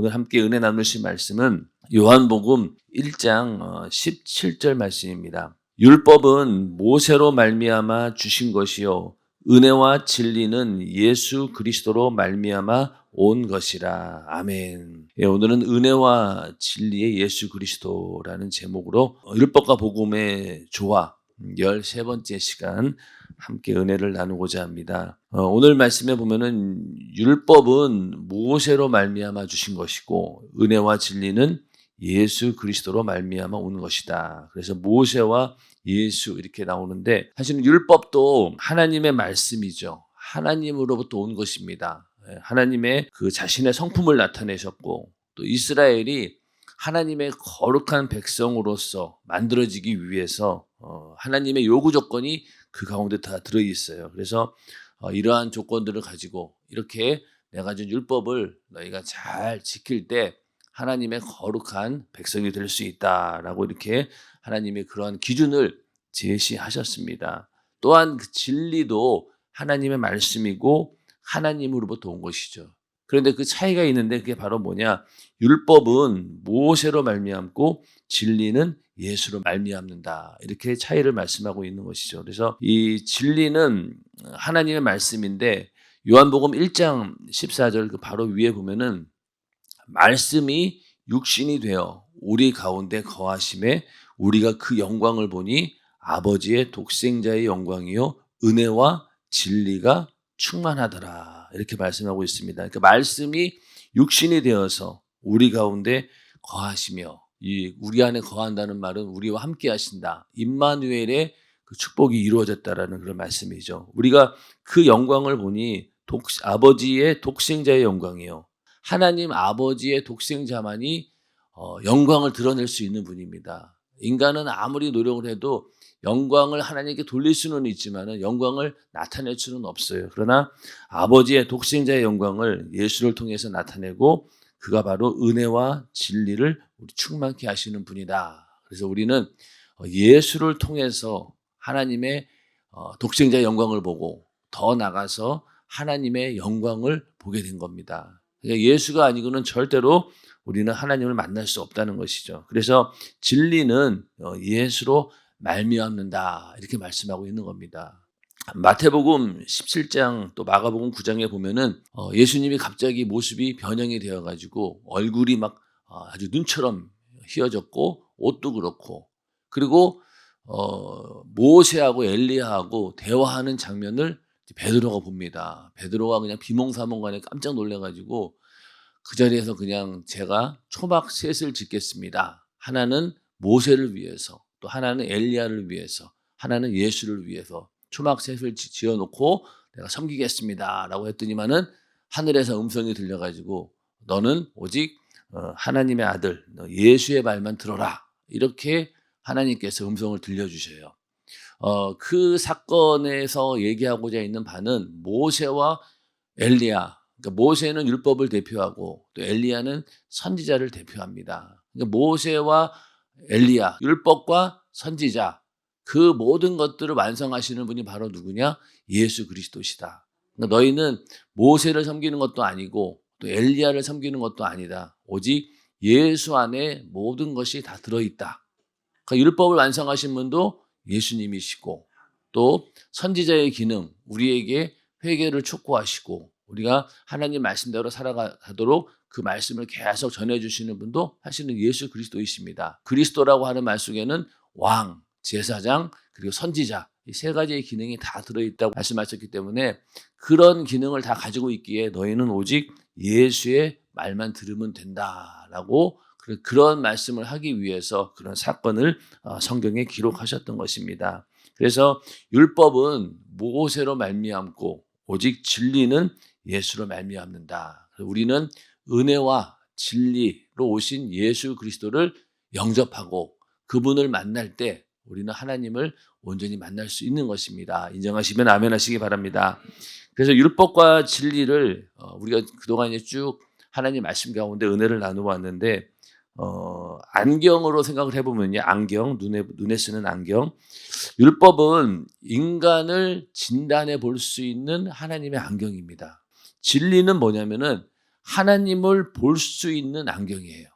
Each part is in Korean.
오늘 함께 은혜 나누실 말씀은 요한복음 1장 17절 말씀입니다. 율법은 모세로 말미암아 주신 것이요 은혜와 진리는 예수 그리스도로 말미암아 온 것이라. 아멘. 예, 오늘은 은혜와 진리의 예수 그리스도라는 제목으로 율법과 복음의 조화 13번째 시간 함께 은혜를 나누고자 합니다. 어, 오늘 말씀에 보면은 율법은 모세로 말미암아 주신 것이고 은혜와 진리는 예수 그리스도로 말미암아 온 것이다. 그래서 모세와 예수 이렇게 나오는데 사실은 율법도 하나님의 말씀이죠. 하나님으로부터 온 것입니다. 예, 하나님의 그 자신의 성품을 나타내셨고 또 이스라엘이 하나님의 거룩한 백성으로서 만들어지기 위해서 어, 하나님의 요구 조건이 그 가운데 다 들어 있어요. 그래서 어, 이러한 조건들을 가지고 이렇게 내가 준 율법을 너희가 잘 지킬 때 하나님의 거룩한 백성이 될 수 있다라고 이렇게 하나님이 그러한 기준을 제시하셨습니다. 또한 그 진리도 하나님의 말씀이고 하나님으로부터 온 것이죠. 그런데 그 차이가 있는데 그게 바로 뭐냐? 율법은 모세로 말미암고 진리는 예수로 말미암는다. 이렇게 차이를 말씀하고 있는 것이죠. 그래서 이 진리는 하나님의 말씀인데 요한복음 1장 14절 그 바로 위에 보면은 말씀이 육신이 되어 우리 가운데 거하심에 우리가 그 영광을 보니 아버지의 독생자의 영광이요 은혜와 진리가 충만하더라. 이렇게 말씀하고 있습니다. 그러니까 말씀이 육신이 되어서 우리 가운데 거하시며 이 우리 안에 거한다는 말은 우리와 함께 하신다. 임마누엘의 그 축복이 이루어졌다라는 그런 말씀이죠. 우리가 그 영광을 보니 독, 아버지의 독생자의 영광이요. 하나님 아버지의 독생자만이 어, 영광을 드러낼 수 있는 분입니다. 인간은 아무리 노력을 해도 영광을 하나님께 돌릴 수는 있지만 영광을 나타낼 수는 없어요. 그러나 아버지의 독생자의 영광을 예수를 통해서 나타내고 그가 바로 은혜와 진리를 우리 충만케 하시는 분이다. 그래서 우리는 어, 예수를 통해서 하나님의 어, 독생자의 영광을 보고 더 나가서 하나님의 영광을 보게 된 겁니다. 그러니까 예수가 아니고는 절대로 우리는 하나님을 만날 수 없다는 것이죠. 그래서 진리는 어, 예수로 말미암는다 이렇게 말씀하고 있는 겁니다. 마태복음 17장 또 마가복음 9장에 보면은 어, 예수님이 갑자기 모습이 변형이 되어 가지고 얼굴이 막 어, 아주 눈처럼 휘어졌고 옷도 그렇고 그리고 어, 모세하고 엘리야하고 대화하는 장면을 베드로가 봅니다. 베드로가 그냥 비몽사몽간에 깜짝 놀래가지고 그 자리에서 그냥 제가 초막 셋을 짓겠습니다. 하나는 모세를 위해서, 또 하나는 엘리야를 위해서, 하나는 예수를 위해서 초막 셋을 지어놓고 내가 섬기겠습니다라고 했더니만은 하늘에서 음성이 들려가지고 너는 오직 어, 하나님의 아들 예수의 말만 들어라 이렇게 하나님께서 음성을 들려주셔요. 어, 그 사건에서 얘기하고자 있는 바는 모세와 엘리야. 그러니까 모세는 율법을 대표하고 또 엘리야는 선지자를 대표합니다. 그러니까 모세와 엘리야, 율법과 선지자 그 모든 것들을 완성하시는 분이 바로 누구냐? 예수 그리스도시다. 그러니까 너희는 모세를 섬기는 것도 아니고 또 엘리야를 섬기는 것도 아니다. 오직 예수 안에 모든 것이 다 들어있다. 그러니까 율법을 완성하신 분도 예수님이시고 또 선지자의 기능 우리에게 회개를 촉구하시고 우리가 하나님 말씀대로 살아가도록 그 말씀을 계속 전해주시는 분도 사실은 예수 그리스도이십니다. 그리스도라고 하는 말 속에는 왕, 제사장, 그리고 선지자 이 세 가지의 기능이 다 들어있다고 말씀하셨기 때문에 그런 기능을 다 가지고 있기에 너희는 오직 예수의 말만 들으면 된다라고 그런 말씀을 하기 위해서 그런 사건을 어, 성경에 기록하셨던 것입니다. 그래서 율법은 모세로 말미암고 오직 진리는 예수로 말미암는다. 우리는 은혜와 진리로 오신 예수 그리스도를 영접하고 그분을 만날 때 우리는 하나님을 온전히 만날 수 있는 것입니다. 인정하시면 아멘 하시기 바랍니다. 그래서 율법과 진리를 어, 우리가 그동안 쭉 하나님 말씀 가운데 은혜를 나누어 왔는데 어, 안경으로 생각을 해보면요. 안경, 눈에, 눈에 쓰는 안경. 율법은 인간을 진단해 볼 수 있는 하나님의 안경입니다. 진리는 뭐냐면은 하나님을 볼 수 있는 안경이에요.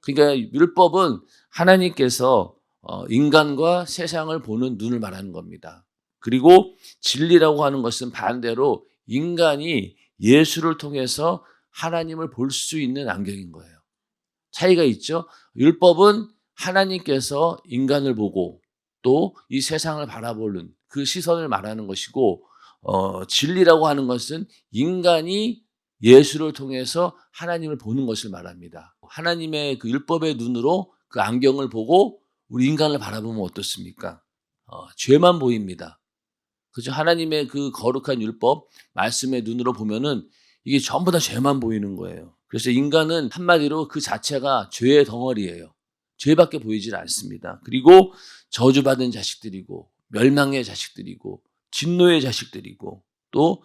그러니까 율법은 하나님께서 어, 인간과 세상을 보는 눈을 말하는 겁니다. 그리고 진리라고 하는 것은 반대로 인간이 예수를 통해서 하나님을 볼 수 있는 안경인 거예요. 차이가 있죠. 율법은 하나님께서 인간을 보고 또 이 세상을 바라보는 그 시선을 말하는 것이고 어, 진리라고 하는 것은 인간이 예수를 통해서 하나님을 보는 것을 말합니다. 하나님의 그 율법의 눈으로 그 안경을 보고 우리 인간을 바라보면 어떻습니까? 어, 죄만 보입니다. 그죠? 하나님의 그 거룩한 율법, 말씀의 눈으로 보면은 이게 전부 다 죄만 보이는 거예요. 그래서 인간은 한마디로 그 자체가 죄의 덩어리예요. 죄밖에 보이질 않습니다. 그리고 저주받은 자식들이고, 멸망의 자식들이고, 진노의 자식들이고, 또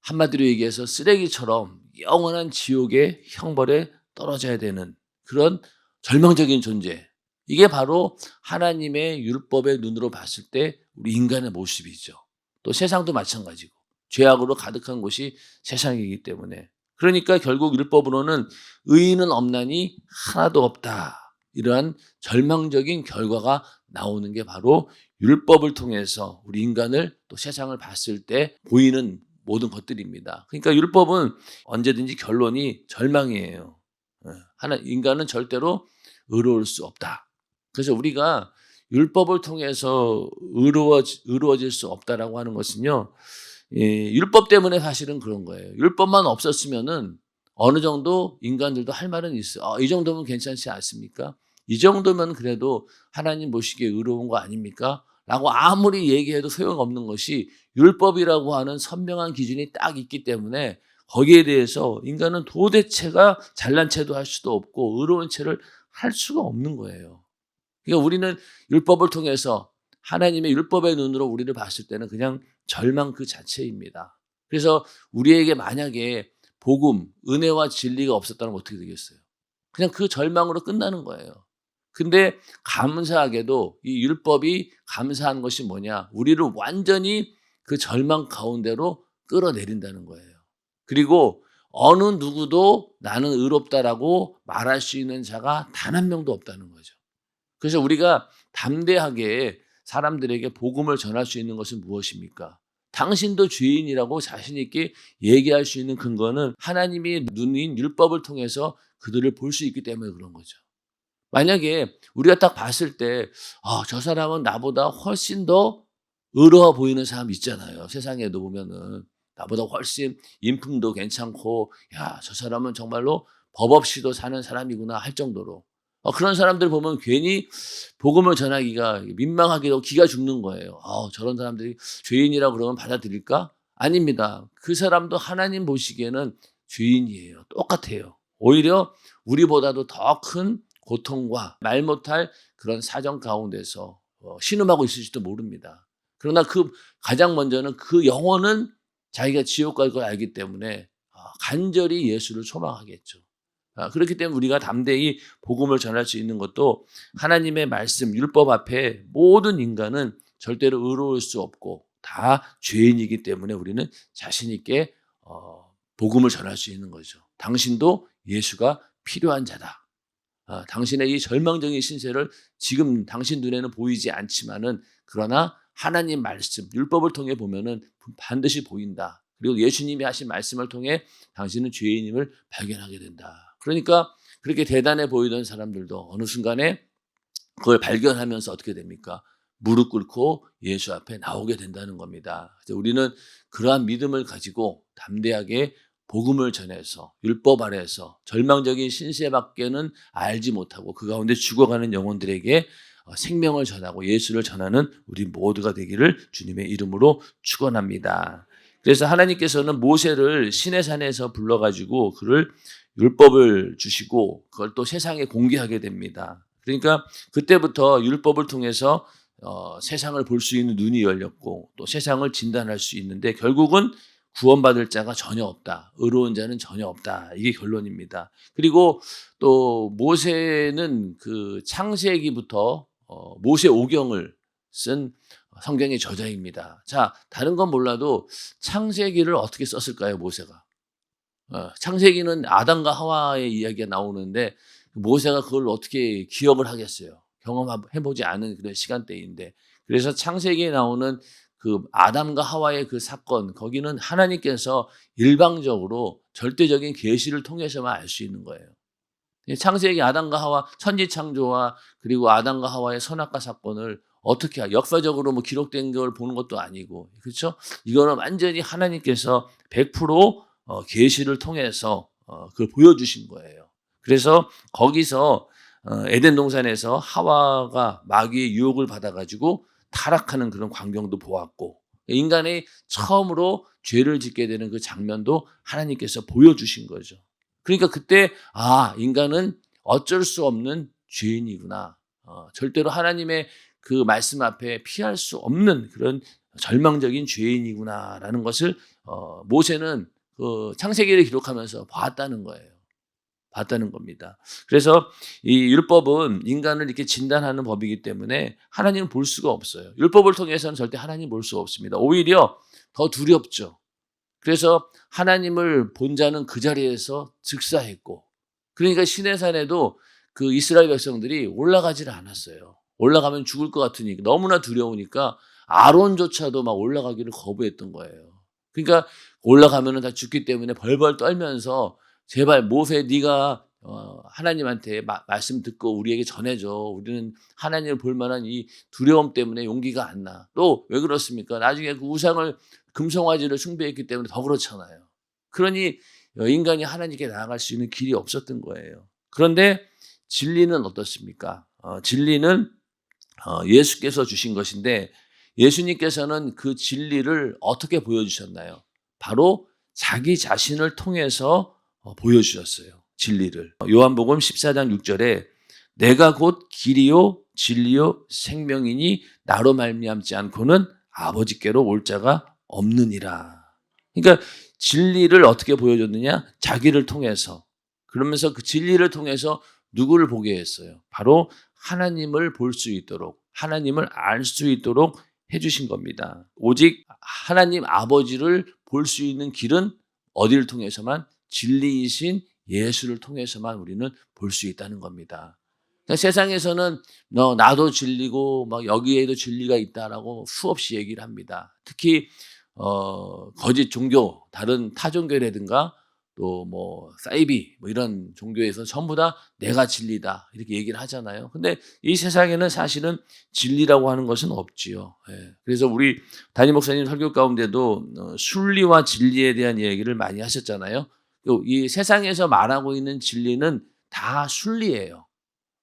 한마디로 얘기해서 쓰레기처럼 영원한 지옥의 형벌에 떨어져야 되는 그런 절망적인 존재. 이게 바로 하나님의 율법의 눈으로 봤을 때 우리 인간의 모습이죠. 또 세상도 마찬가지고 죄악으로 가득한 곳이 세상이기 때문에 그러니까 결국 율법으로는 의인은 없나니 하나도 없다. 이러한 절망적인 결과가 나오는 게 바로 율법을 통해서 우리 인간을 또 세상을 봤을 때 보이는 모든 것들입니다. 그러니까 율법은 언제든지 결론이 절망이에요. 예, 하나 인간은 절대로 의로울 수 없다. 그래서 우리가 율법을 통해서 의로워 의로워질 수 없다라고 하는 것은요. 예, 율법 때문에 사실은 그런 거예요. 율법만 없었으면은 어느 정도 인간들도 할 말은 있어요. 어, 이 정도면 괜찮지 않습니까? 이 정도면 그래도 하나님 보시기에 의로운 거 아닙니까? 라고 아무리 얘기해도 소용없는 것이 율법이라고 하는 선명한 기준이 딱 있기 때문에 거기에 대해서 인간은 도대체가 잘난 체도 할 수도 없고 의로운 체를 할 수가 없는 거예요. 그러니까 우리는 율법을 통해서 하나님의 율법의 눈으로 우리를 봤을 때는 그냥 절망 그 자체입니다. 그래서 우리에게 만약에 복음, 은혜와 진리가 없었다면 어떻게 되겠어요? 그냥 그 절망으로 끝나는 거예요. 근데 감사하게도 이 율법이 감사한 것이 뭐냐? 우리를 완전히 그 절망 가운데로 끌어내린다는 거예요. 그리고 어느 누구도 나는 의롭다라고 말할 수 있는 자가 단 한 명도 없다는 거죠. 그래서 우리가 담대하게 사람들에게 복음을 전할 수 있는 것은 무엇입니까? 당신도 죄인이라고 자신있게 얘기할 수 있는 근거는 하나님이 눈인 율법을 통해서 그들을 볼 수 있기 때문에 그런 거죠. 만약에 우리가 딱 봤을 때, 아, 저 사람은 나보다 훨씬 더 의로워 보이는 사람 있잖아요. 세상에도 보면은. 나보다 훨씬 인품도 괜찮고, 야, 저 사람은 정말로 법 없이도 사는 사람이구나 할 정도로. 어, 그런 사람들 보면 괜히 복음을 전하기가 민망하기도 기가 죽는 거예요. 어, 저런 사람들이 죄인이라고 그러면 받아들일까? 아닙니다. 그 사람도 하나님 보시기에는 죄인이에요. 똑같아요. 오히려 우리보다도 더 큰 고통과 말 못할 그런 사정 가운데서 어, 신음하고 있을지도 모릅니다. 그러나 그 가장 먼저는 그 영혼은 자기가 지옥 갈 걸 알기 때문에 어, 간절히 예수를 소망하겠죠. 아, 그렇기 때문에 우리가 담대히 복음을 전할 수 있는 것도 하나님의 말씀, 율법 앞에 모든 인간은 절대로 의로울 수 없고 다 죄인이기 때문에 우리는 자신 있게 어, 복음을 전할 수 있는 거죠. 당신도 예수가 필요한 자다. 아, 당신의 이 절망적인 신세를 지금 당신 눈에는 보이지 않지만은 그러나 하나님 말씀, 율법을 통해 보면은 반드시 보인다. 그리고 예수님이 하신 말씀을 통해 당신은 죄인임을 발견하게 된다. 그러니까 그렇게 대단해 보이던 사람들도 어느 순간에 그걸 발견하면서 어떻게 됩니까? 무릎 꿇고 예수 앞에 나오게 된다는 겁니다. 우리는 그러한 믿음을 가지고 담대하게 복음을 전해서 율법 아래에서 절망적인 신세밖에는 알지 못하고 그 가운데 죽어가는 영혼들에게 어, 생명을 전하고 예수를 전하는 우리 모두가 되기를 주님의 이름으로 축원합니다. 그래서 하나님께서는 모세를 시내 산에서 불러가지고 그를 율법을 주시고 그걸 또 세상에 공개하게 됩니다. 그러니까 그때부터 율법을 통해서 어, 세상을 볼 수 있는 눈이 열렸고 또 세상을 진단할 수 있는데 결국은 구원받을 자가 전혀 없다. 의로운 자는 전혀 없다. 이게 결론입니다. 그리고 또 모세는 그 창세기부터 어, 모세 오경을 쓴 성경의 저자입니다. 자, 다른 건 몰라도 창세기를 어떻게 썼을까요, 모세가? 어, 창세기는 아담과 하와의 이야기가 나오는데 모세가 그걸 어떻게 기억을 하겠어요? 경험해보지 않은 그런 시간대인데 그래서 창세기에 나오는 그 아담과 하와의 그 사건 거기는 하나님께서 일방적으로 절대적인 계시를 통해서만 알 수 있는 거예요. 창세기 아담과 하와 천지 창조와 그리고 아담과 하와의 선악과 사건을 어떻게 역사적으로 뭐 기록된 걸 보는 것도 아니고 그렇죠? 이거는 완전히 하나님께서 100% 어, 계시를 통해서 어, 그걸 보여주신 거예요. 그래서 거기서 어, 에덴 동산에서 하와가 마귀의 유혹을 받아가지고 타락하는 그런 광경도 보았고 인간이 처음으로 죄를 짓게 되는 그 장면도 하나님께서 보여주신 거죠. 그러니까 그때 아 인간은 어쩔 수 없는 죄인이구나. 어, 절대로 하나님의 그 말씀 앞에 피할 수 없는 그런 절망적인 죄인이구나라는 것을 어, 모세는 그 창세기를 기록하면서 봤다는 거예요. 봤다는 겁니다. 그래서 이 율법은 인간을 이렇게 진단하는 법이기 때문에 하나님을 볼 수가 없어요. 율법을 통해서는 절대 하나님 볼수 없습니다. 오히려 더 두렵죠. 그래서 하나님을 본 자는 그 자리에서 즉사했고, 그러니까 시내산에도 그 이스라엘 백성들이 올라가지를 않았어요. 올라가면 죽을 것 같으니까 너무나 두려우니까 아론조차도 막 올라가기를 거부했던 거예요. 그러니까 올라가면은 다 죽기 때문에 벌벌 떨면서 제발 모세 네가 어, 하나님한테 마, 말씀 듣고 우리에게 전해줘. 우리는 하나님을 볼 만한 이 두려움 때문에 용기가 안 나. 또 왜 그렇습니까? 나중에 그 우상을 금송아지를 숭배했기 때문에 더 그렇잖아요. 그러니 인간이 하나님께 나아갈 수 있는 길이 없었던 거예요. 그런데 진리는 어떻습니까? 어, 진리는 어, 예수께서 주신 것인데 예수님께서는 그 진리를 어떻게 보여주셨나요? 바로 자기 자신을 통해서 어, 보여주셨어요. 진리를. 요한복음 14장 6절에 내가 곧 길이요 진리요 생명이니 나로 말미암지 않고는 아버지께로 올 자가 없느니라. 그러니까 진리를 어떻게 보여줬느냐? 자기를 통해서. 그러면서 그 진리를 통해서 누구를 보게 했어요? 바로 하나님을 볼 수 있도록, 하나님을 알 수 있도록 해주신 겁니다. 오직 하나님 아버지를 볼 수 있는 길은 어디를 통해서만? 진리이신 예수를 통해서만 우리는 볼 수 있다는 겁니다. 그러니까 세상에서는 너 나도 진리고 막 여기에도 진리가 있다라고 수없이 얘기를 합니다. 특히 어, 거짓 종교, 다른 타 종교라든가 또 뭐 사이비 뭐 이런 종교에서 전부 다 내가 진리다 이렇게 얘기를 하잖아요. 근데 이 세상에는 사실은 진리라고 하는 것은 없지요. 예. 그래서 우리 담임 목사님 설교 가운데도 어, 순리와 진리에 대한 얘기를 많이 하셨잖아요. 이 세상에서 말하고 있는 진리는 다 순리예요.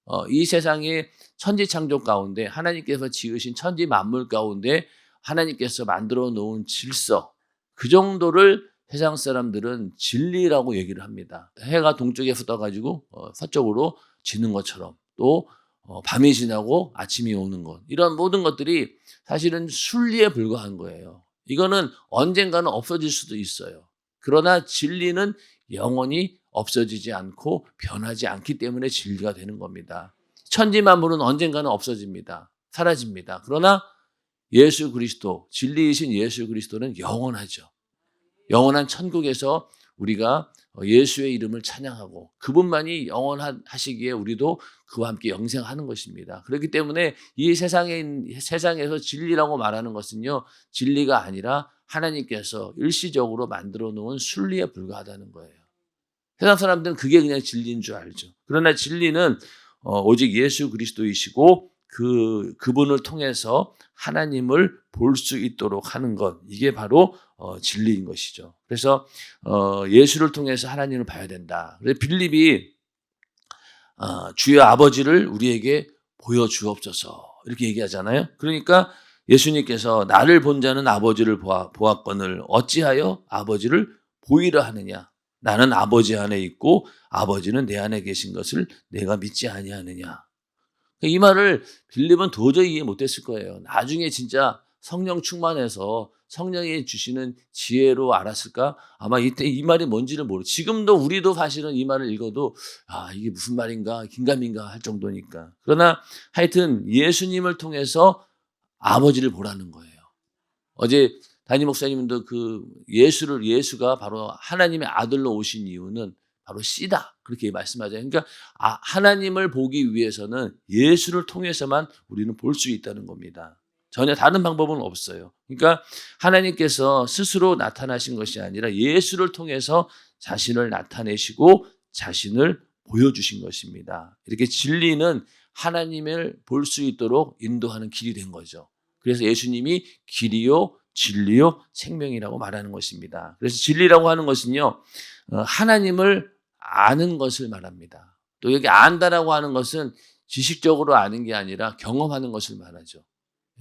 어, 이 세상의 천지 창조 가운데 하나님께서 지으신 천지 만물 가운데 하나님께서 만들어 놓은 질서 그 정도를 세상 사람들은 진리라고 얘기를 합니다. 해가 동쪽에 떠가지고 어, 서쪽으로 지는 것처럼 또 어, 밤이 지나고 아침이 오는 것 이런 모든 것들이 사실은 순리에 불과한 거예요. 이거는 언젠가는 없어질 수도 있어요. 그러나 진리는 영원히 없어지지 않고 변하지 않기 때문에 진리가 되는 겁니다. 천지 만물은 언젠가는 없어집니다. 사라집니다. 그러나 예수 그리스도, 진리이신 예수 그리스도는 영원하죠. 영원한 천국에서 우리가 예수의 이름을 찬양하고 그분만이 영원하시기에 우리도 그와 함께 영생하는 것입니다. 그렇기 때문에 이 세상에 세상에서 진리라고 말하는 것은요 진리가 아니라 하나님께서 일시적으로 만들어 놓은 순리에 불과하다는 거예요. 세상 사람들은 그게 그냥 진리인 줄 알죠. 그러나 진리는 어, 오직 예수 그리스도이시고 그 그분을 통해서 하나님을 볼 수 있도록 하는 것 이게 바로 어, 진리인 것이죠. 그래서 어, 예수를 통해서 하나님을 봐야 된다. 그래서 빌립이 어, 주의 아버지를 우리에게 보여 주옵소서 이렇게 얘기하잖아요. 그러니까 예수님께서 나를 본 자는 아버지를 보아, 보았거늘 어찌하여 아버지를 보이려 하느냐? 나는 아버지 안에 있고 아버지는 내 안에 계신 것을 내가 믿지 아니하느냐? 이 말을 빌립은 도저히 이해 못했을 거예요. 나중에 진짜 성령 충만해서 성령이 주시는 지혜로 알았을까? 아마 이때 이 말이 뭔지를 모르. 지금도 우리도 사실은 이 말을 읽어도 아 이게 무슨 말인가 긴가민가 할 정도니까. 그러나 하여튼 예수님을 통해서 아버지를 보라는 거예요. 어제 담임 목사님도 그 예수를 예수가 바로 하나님의 아들로 오신 이유는 바로 씨다 그렇게 말씀하잖아요. 그러니까 아, 하나님을 보기 위해서는 예수를 통해서만 우리는 볼 수 있다는 겁니다. 전혀 다른 방법은 없어요. 그러니까 하나님께서 스스로 나타나신 것이 아니라 예수를 통해서 자신을 나타내시고 자신을 보여주신 것입니다. 이렇게 진리는 하나님을 볼 수 있도록 인도하는 길이 된 거죠. 그래서 예수님이 길이요, 진리요, 생명이라고 말하는 것입니다. 그래서 진리라고 하는 것은요, 어, 하나님을 아는 것을 말합니다. 또 여기 안다라고 하는 것은 지식적으로 아는 게 아니라 경험하는 것을 말하죠.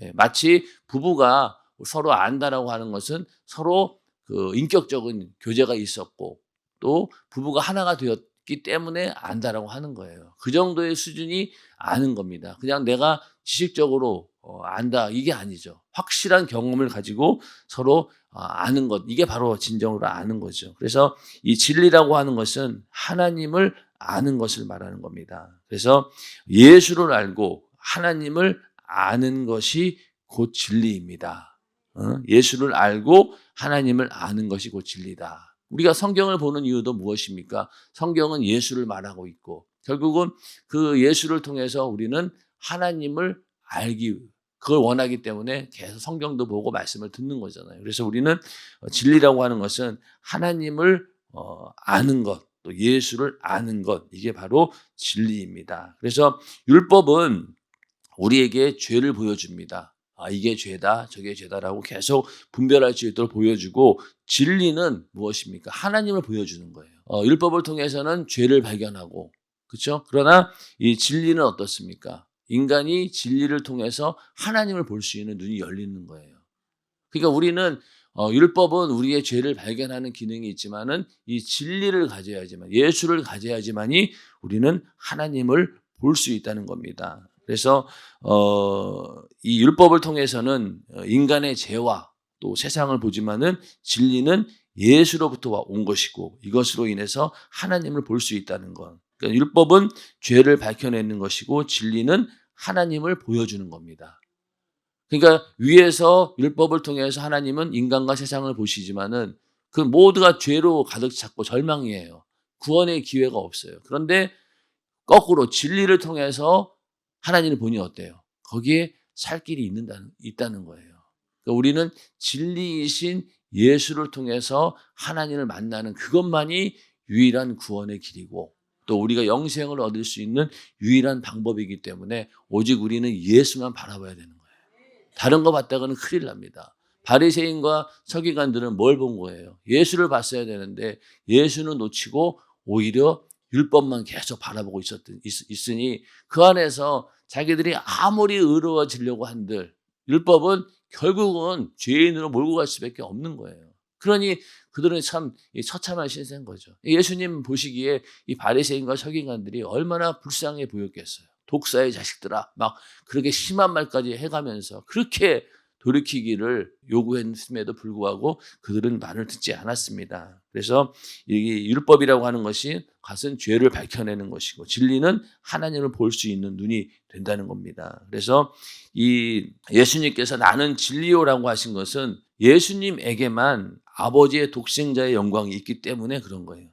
예, 마치 부부가 서로 안다라고 하는 것은 서로 그 인격적인 교제가 있었고 또 부부가 하나가 되었기 때문에 안다라고 하는 거예요. 그 정도의 수준이 아는 겁니다. 그냥 내가 지식적으로 어, 안다 이게 아니죠. 확실한 경험을 가지고 서로 어, 아는 것 이게 바로 진정으로 아는 거죠. 그래서 이 진리라고 하는 것은 하나님을 아는 것을 말하는 겁니다. 그래서 예수를 알고 하나님을 아는 것이 곧 진리입니다. 어? 예수를 알고 하나님을 아는 것이 곧 진리다. 우리가 성경을 보는 이유도 무엇입니까? 성경은 예수를 말하고 있고 결국은 그 예수를 통해서 우리는 하나님을 알기 그걸 원하기 때문에 계속 성경도 보고 말씀을 듣는 거잖아요. 그래서 우리는 진리라고 하는 것은 하나님을 어, 아는 것, 또 예수를 아는 것 이게 바로 진리입니다. 그래서 율법은 우리에게 죄를 보여줍니다. 아, 이게 죄다, 저게 죄다라고 계속 분별할 수 있도록 보여주고 진리는 무엇입니까? 하나님을 보여주는 거예요. 어, 율법을 통해서는 죄를 발견하고 그렇죠? 그러나 이 진리는 어떻습니까? 인간이 진리를 통해서 하나님을 볼 수 있는 눈이 열리는 거예요. 그러니까 우리는 어, 율법은 우리의 죄를 발견하는 기능이 있지만은 이 진리를 가져야지만 예수를 가져야지만이 우리는 하나님을 볼 수 있다는 겁니다. 그래서 어, 이 율법을 통해서는 인간의 죄와 또 세상을 보지만은 진리는 예수로부터 온 것이고 이것으로 인해서 하나님을 볼 수 있다는 것. 그러니까 율법은 죄를 밝혀내는 것이고 진리는 하나님을 보여주는 겁니다. 그러니까 위에서 율법을 통해서 하나님은 인간과 세상을 보시지만은 그 모두가 죄로 가득 찼고 절망이에요. 구원의 기회가 없어요. 그런데 거꾸로 진리를 통해서 하나님을 보니 어때요? 거기에 살 길이 있는다는, 있다는 거예요. 그러니까 우리는 진리이신 예수를 통해서 하나님을 만나는 그것만이 유일한 구원의 길이고 또 우리가 영생을 얻을 수 있는 유일한 방법이기 때문에 오직 우리는 예수만 바라봐야 되는 거예요. 다른 거 봤다가는 큰일 납니다. 바리새인과 서기관들은 뭘 본 거예요? 예수를 봤어야 되는데 예수는 놓치고 오히려 율법만 계속 바라보고 있었던 있, 으니 그 안에서 자기들이 아무리 의로워지려고 한들 율법은 결국은 죄인으로 몰고 갈 수밖에 없는 거예요. 그러니 그들은 참 처참한 신세인 거죠. 예수님 보시기에 이 바리새인과 서기관들이 얼마나 불쌍해 보였겠어요. 독사의 자식들아 막 그렇게 심한 말까지 해가면서 그렇게 돌이키기를 요구했음에도 불구하고 그들은 말을 듣지 않았습니다. 그래서 이 율법이라고 하는 것이 같은 죄를 밝혀내는 것이고 진리는 하나님을 볼 수 있는 눈이 된다는 겁니다. 그래서 이 예수님께서 나는 진리요라고 하신 것은 예수님에게만 아버지의 독생자의 영광이 있기 때문에 그런 거예요.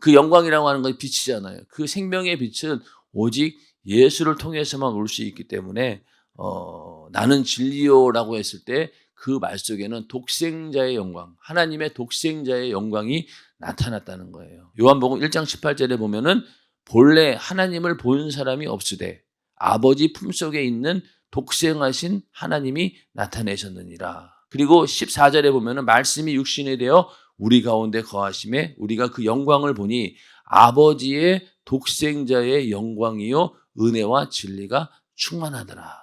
그 영광이라고 하는 것이 빛이잖아요. 그 생명의 빛은 오직 예수를 통해서만 올 수 있기 때문에 어, 나는 진리요라고 했을 때 그 말 속에는 독생자의 영광, 하나님의 독생자의 영광이 나타났다는 거예요. 요한복음 1장 18절에 보면은 본래 하나님을 본 사람이 없으되 아버지 품속에 있는 독생하신 하나님이 나타내셨느니라. 그리고 14절에 보면은 말씀이 육신이 되어 우리 가운데 거하심에 우리가 그 영광을 보니 아버지의 독생자의 영광이요 은혜와 진리가 충만하더라.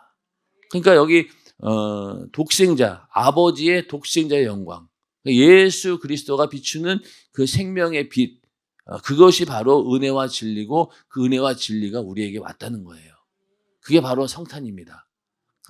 그러니까 여기 어, 독생자, 아버지의 독생자의 영광, 예수 그리스도가 비추는 그 생명의 빛, 어, 그것이 바로 은혜와 진리고 그 은혜와 진리가 우리에게 왔다는 거예요. 그게 바로 성탄입니다.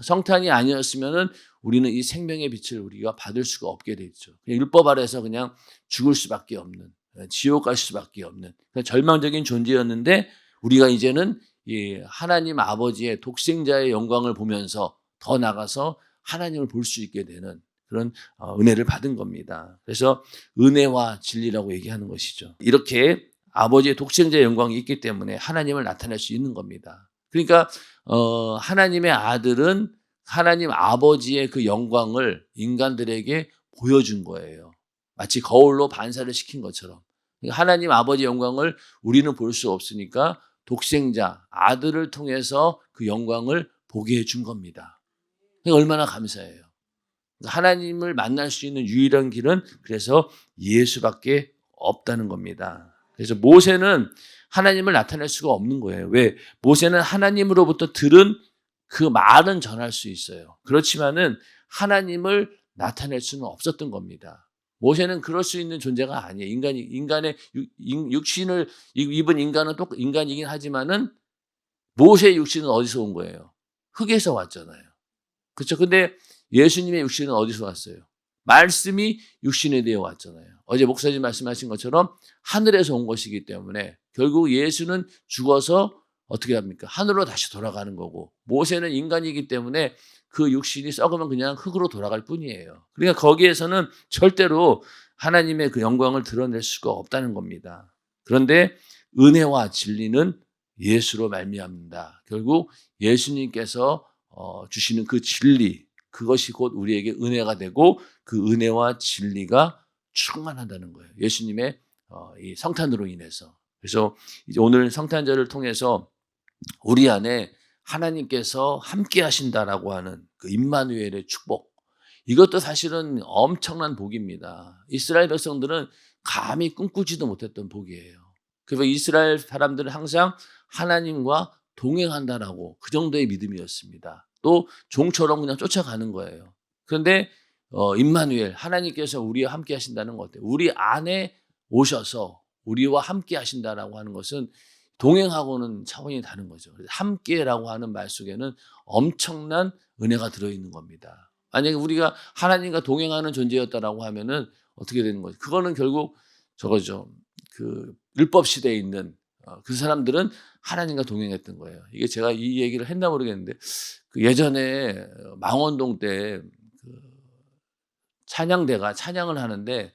성탄이 아니었으면은 우리는 이 생명의 빛을 우리가 받을 수가 없게 되죠. 율법 아래서 그냥 죽을 수밖에 없는, 지옥 갈 수밖에 없는 절망적인 존재였는데 우리가 이제는 이 하나님 아버지의 독생자의 영광을 보면서 더 나가서 하나님을 볼 수 있게 되는 그런 어, 은혜를 받은 겁니다. 그래서 은혜와 진리라고 얘기하는 것이죠. 이렇게 아버지의 독생자의 영광이 있기 때문에 하나님을 나타낼 수 있는 겁니다. 그러니까 어, 하나님의 아들은 하나님 아버지의 그 영광을 인간들에게 보여준 거예요. 마치 거울로 반사를 시킨 것처럼. 하나님 아버지 영광을 우리는 볼 수 없으니까 독생자 아들을 통해서 그 영광을 보게 해준 겁니다. 얼마나 감사해요. 그러니까 하나님을 만날 수 있는 유일한 길은 그래서 예수밖에 없다는 겁니다. 그래서 모세는 하나님을 나타낼 수가 없는 거예요. 왜? 모세는 하나님으로부터 들은 그 말은 전할 수 있어요. 그렇지만은 하나님을 나타낼 수는 없었던 겁니다. 모세는 그럴 수 있는 존재가 아니에요. 인간이 인간의 육신을 입은 인간은 또 인간이긴 하지만은 모세의 육신은 어디서 온 거예요? 흙에서 왔잖아요. 그렇죠? 근데 예수님의 육신은 어디서 왔어요? 말씀이 육신에 되어 왔잖아요. 어제 목사님 말씀하신 것처럼 하늘에서 온 것이기 때문에 결국 예수는 죽어서 어떻게 합니까? 하늘로 다시 돌아가는 거고 모세는 인간이기 때문에 그 육신이 썩으면 그냥 흙으로 돌아갈 뿐이에요. 그러니까 거기에서는 절대로 하나님의 그 영광을 드러낼 수가 없다는 겁니다. 그런데 은혜와 진리는 예수로 말미암는다. 결국 예수님께서 어, 주시는 그 진리 그것이 곧 우리에게 은혜가 되고 그 은혜와 진리가 충만하다는 거예요. 예수님의 어, 이 성탄으로 인해서. 그래서 오늘 성탄절을 통해서 우리 안에 하나님께서 함께 하신다라고 하는 그 임마누엘의 축복. 이것도 사실은 엄청난 복입니다. 이스라엘 백성들은 감히 꿈꾸지도 못했던 복이에요. 그래서 이스라엘 사람들은 항상 하나님과 동행한다라고 그 정도의 믿음이었습니다. 또 종처럼 그냥 쫓아가는 거예요. 그런데 어, 임마누엘 하나님께서 우리와 함께 하신다는 것 같아요. 우리 안에 오셔서 우리와 함께 하신다라고 하는 것은 동행하고는 차원이 다른 거죠. 함께라고 하는 말 속에는 엄청난 은혜가 들어있는 겁니다. 만약에 우리가 하나님과 동행하는 존재였다라고 하면은 어떻게 되는 거죠? 그거는 결국 저거죠. 그 율법 시대에 있는 어, 그 사람들은 하나님과 동행했던 거예요. 이게 제가 이 얘기를 했나 모르겠는데 그 예전에 망원동 때 그 찬양대가 찬양을 하는데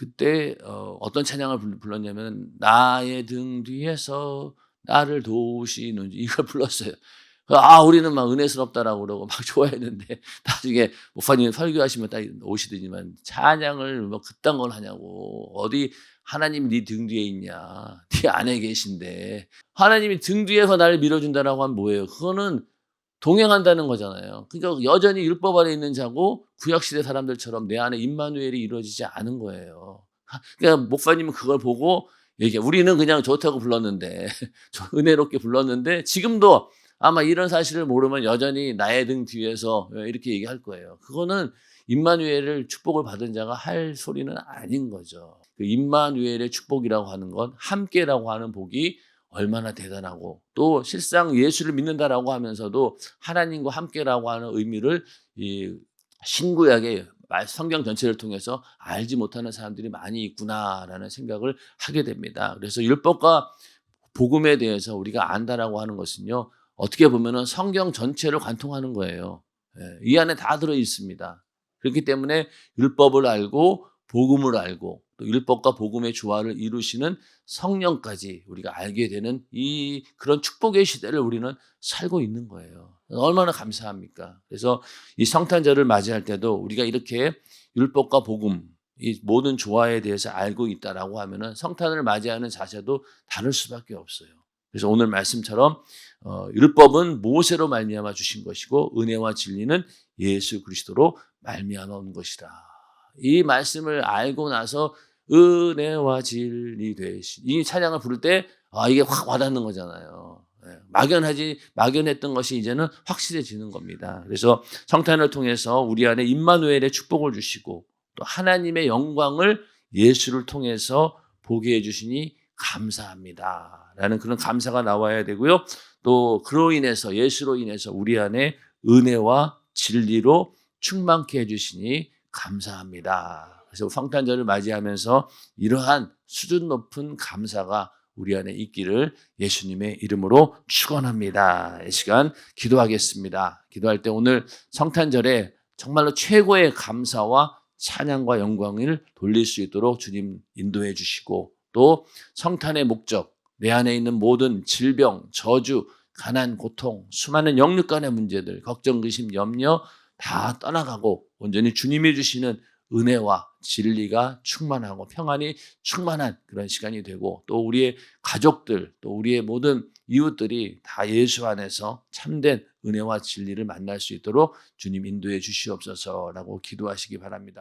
그때 어, 어떤 찬양을 불- 불렀냐면 나의 등 뒤에서 나를 도우시는 이걸 불렀어요. 아 우리는 막 은혜스럽다라고 그러고 막 좋아했는데 나중에 목사님 설교하시면 딱 오시더니만 찬양을 뭐 그딴 걸 하냐고 어디 하나님이 네등 뒤에 있냐 네 안에 계신데 하나님이 등 뒤에서 나를 밀어준다라고 하면 뭐예요? 그거는 동행한다는 거잖아요. 그러니까 여전히 율법 아래 있는 자고 구약시대 사람들처럼 내 안에 임마누엘이 이루어지지 않은 거예요. 그러니까 목사님은 그걸 보고 얘기해. 우리는 그냥 좋다고 불렀는데, 저 은혜롭게 불렀는데, 지금도 아마 이런 사실을 모르면 여전히 나의 등 뒤에서 이렇게 얘기할 거예요. 그거는 임마누엘을 축복을 받은 자가 할 소리는 아닌 거죠. 그 임마누엘의 축복이라고 하는 건 함께라고 하는 복이 얼마나 대단하고 또 실상 예수를 믿는다라고 하면서도 하나님과 함께라고 하는 의미를 이 신구약의 말- 성경 전체를 통해서 알지 못하는 사람들이 많이 있구나라는 생각을 하게 됩니다. 그래서 율법과 복음에 대해서 우리가 안다라고 하는 것은요 어떻게 보면은 성경 전체를 관통하는 거예요. 예, 이 안에 다 들어 있습니다. 그렇기 때문에 율법을 알고 복음을 알고 또 율법과 복음의 조화를 이루시는 성령까지 우리가 알게 되는 이 그런 축복의 시대를 우리는 살고 있는 거예요. 얼마나 감사합니까? 그래서 이 성탄절을 맞이할 때도 우리가 이렇게 율법과 복음 이 모든 조화에 대해서 알고 있다라고 하면은 성탄을 맞이하는 자세도 다를 수밖에 없어요. 그래서 오늘 말씀처럼 어, 율법은 모세로 말미암아 주신 것이고 은혜와 진리는 예수 그리스도로 말미암아 온 것이다. 이 말씀을 알고 나서 은혜와 진리 되시 이 찬양을 부를 때 아, 이게 확 와닿는 거잖아요. 예, 막연하지 막연했던 것이 이제는 확실해지는 겁니다. 그래서 성탄을 통해서 우리 안에 임마누엘의 축복을 주시고 또 하나님의 영광을 예수를 통해서 보게 해 주시니 감사합니다. 라는 그런 감사가 나와야 되고요. 또 그로 인해서 예수로 인해서 우리 안에 은혜와 진리로 충만케 해 주시니 감사합니다. 그래서 성탄절을 맞이하면서 이러한 수준 높은 감사가 우리 안에 있기를 예수님의 이름으로 축원합니다. 이 시간 기도하겠습니다. 기도할 때 오늘 성탄절에 정말로 최고의 감사와 찬양과 영광을 돌릴 수 있도록 주님 인도해 주시고 또 성탄의 목적 내 안에 있는 모든 질병, 저주, 가난, 고통, 수많은 영육 간의 문제들, 걱정, 의심, 염려 다 떠나가고 온전히 주님이 주시는 은혜와 진리가 충만하고 평안이 충만한 그런 시간이 되고 또 우리의 가족들 또 우리의 모든 이웃들이 다 예수 안에서 참된 은혜와 진리를 만날 수 있도록 주님 인도해 주시옵소서라고 기도하시기 바랍니다.